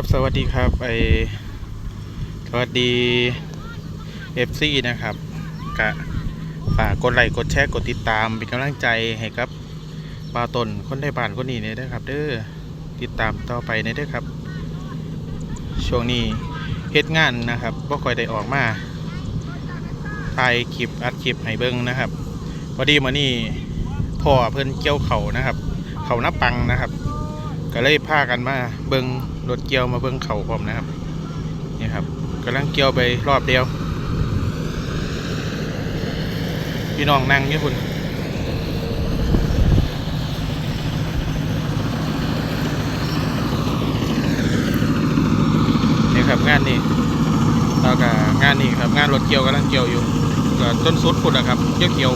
ครับสวัสดีครับไอสวัสดี FC นะครับกะฝากกดไลค์กดแชร์กดติดตามเป็นกำลังใจให้ครับปาตนคนไทยบ้านคนนี้เนี่ยนะครับ เด้อติดตามต่อไปเนี่ยเด้อครับ ช่วงนี้เฮ็ดงานนะครับบ่ค่อยได้ออกมาถ่ายคลิปอัดคลิปให้เบิ่งนะครับพอดีมานี่พ่อเพิ่นเกี่ยวเขานะครับ เขานับปังนะครับ ก็เลยพากันมาเบิงรถเกี่ยวมาเบิงเขาพร้อมนะครับนี่ครับกำลังเกี่ยวไปรอบเดียว พี่น้องนั่งอยู่คุณนี่ครับงานนี้แล้วก็งานนี้ครับงานรถเกี่ยวกำลังเกี่ยวอยู่ก็ต้นสุดพุ่นนะครับเกี่ยวเกี่ยว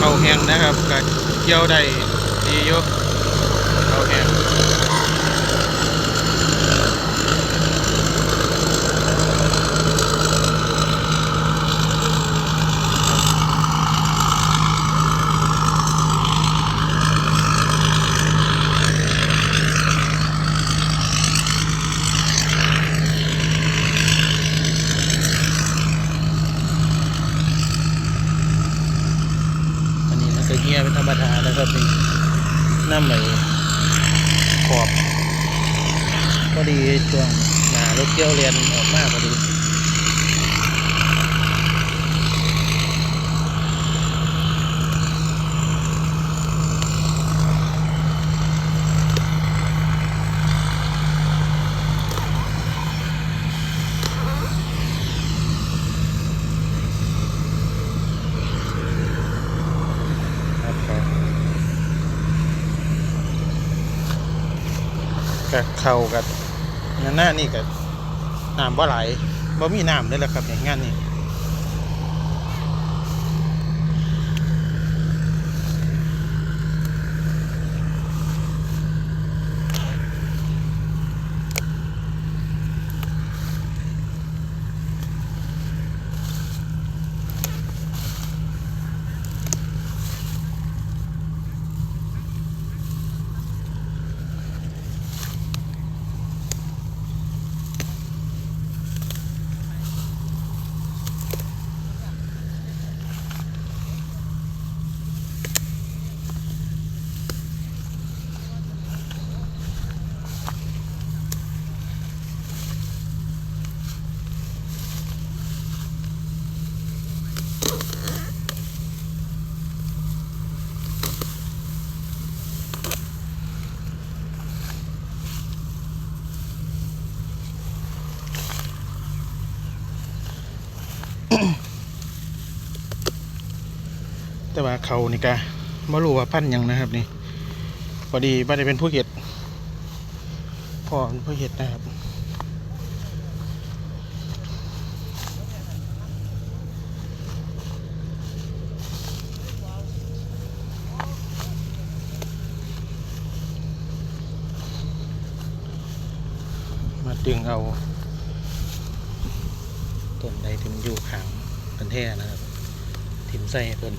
เขาแห้ง นะครับก็เกี่ยวได้ดีอยู่เขาแห้งอันนี้มันก็เงียเป็นธรรมดานะครับนี่ น้ำไหลขอบพอดีช่วงหนารถเกี่ยวเรียนออกมากพอดี ครับครับ กับเขากับนั่นหน้านี่กับน้ำบ่ไหลบ่มีน้ำเลยแหละครับในงงั้นนี่ แต่ว่าเขานี่กะบ่รู้ว่าพันยังนะครับนี่พอดีบ่ได้เป็นผู้เห็ดพ่อเป็นผู้เห็ดนะครับมาดึงเอาต้นใดที่มันอยู่ข้างกันแท้นะครับถิ่มใส่เพิ่น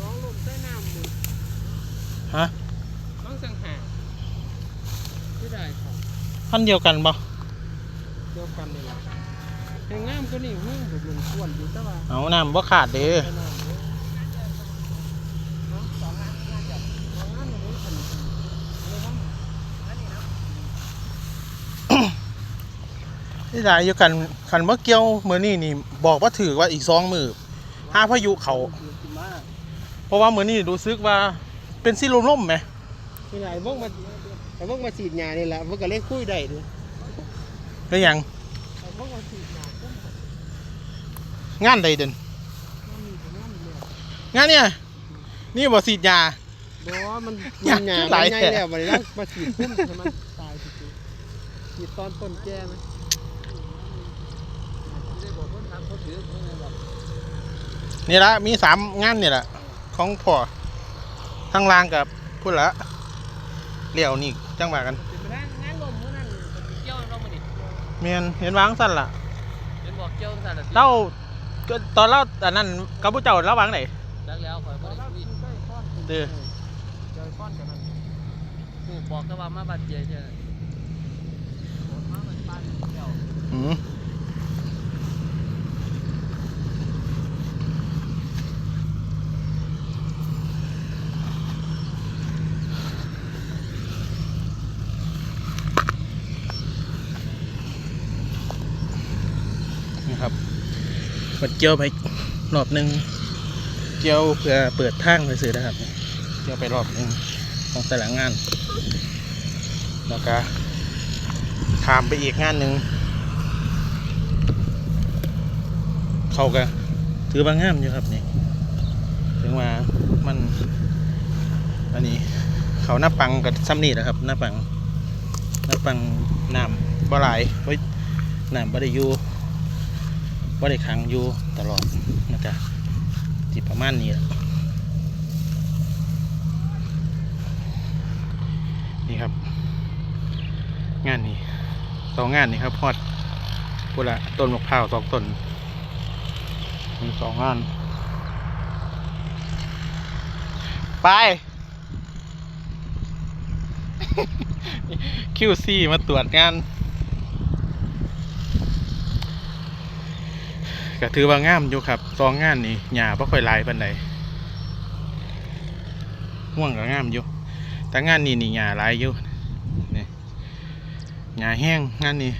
น้องลมใต้น้ำมือ ฮะน้องสังหารที่ได้ครับพันธุ์เดียวกันบ่เดียวกันเลยล่ะแห่งงามก็นี่หูผมลงส่วนอยู่แต่ว่าเอาน้ำบ่ขาดเด้ใต้น้ำเด้อน้องสองงานงานเดียวสองงานอย่างนี้คนอะไรบ้างอันนี้นะที่ได้อยู่กันคันบ่เกี่ยวมื้อนี้นี่บอกว่าถือว่าอีกสองมือห้าพายุเขาอยู่ที่มา เพราะว่ามื้อนี้รู้สึกว่า เป็นสิลมๆไหมที่ไหนพวกมาแต่พวกมาฉีดยานี่แหละพวกก็เล่นคุยได้ดูก็ยังแต่พวกมาฉีดยาพุ่มก็งานใดเด่นมันมีแต่น้ำเลยงานเนี่ยนี่บ่ฉีดยาบอกว่ามันอยากหยาหลายมันแผลใหญ่แล้วมันแล้วมาฉีดพุ่มให้มันตายจริงๆฉีดตอนต้นแก่ไหมได้บอกคนทำเขาถือเขาไงแบบนี่ละมีสามงานนี่แหละของพ่อ ทั้งล่างกับพุ่นละเลี้ยวนี่จังหวะกันงานงานลมมื้อนั้นเกี่ยวเรามื้อนี้เมียนเห็นวางสั้นล่ะเห็นบอกเกี่ยวสั่นละสิเล่าก็ตอนเล่าอันนั้นกับผู้เจ้าเล่าวางไหนแล้วแล้วข่อยบ่ได้คุยเด้อเจอก้อนกันนั่นกูบอกแต่ว่ามาบัดเจเจอมาบัดปานเกี่ยวอืมนี่ครับ เปิดเกี่ยวไปรอบหนึ่งเกี่ยวเพื่อเปิดทางไปซื้อนะครับ เกี่ยวไปรอบหนึ่งของแต่ละงาน แล้วก็ถามไปอีกงานหนึ่งเขาก็ถือบางงามอยู่ครับนี่ถึงว่ามันอันนี้เขาหน้าปังกับซ้ำนี่แหละครับหน้าปังหน้าปังน้ำบ่หลายเฮ้ยน้ำบ่ได้อยู่ บ่ได้ขังอยู่ตลอดนะจ๊ะที่ประมาณนี้นี่ครับ งานนี้สองงานนี้ครับฮอดพุละต้นมะพร้าวสองต้นมีสองงาน ไปคิวซีมาตรวจงาน ก็ถือว่างามอยู่ครับสองงานนี่หญ้าบ่ค่อยลายปานใดม่วงก็งามอยู่แต่งานนี้นี่หญ้าลายอยู่นี่หญ้าแห้งงานนี้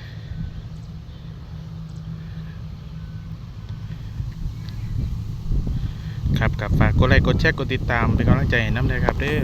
ครับกับฝากกดไลค์กดแชร์กดติดตามเป็นกำลังใจให้น้ำเลยครับเด้อ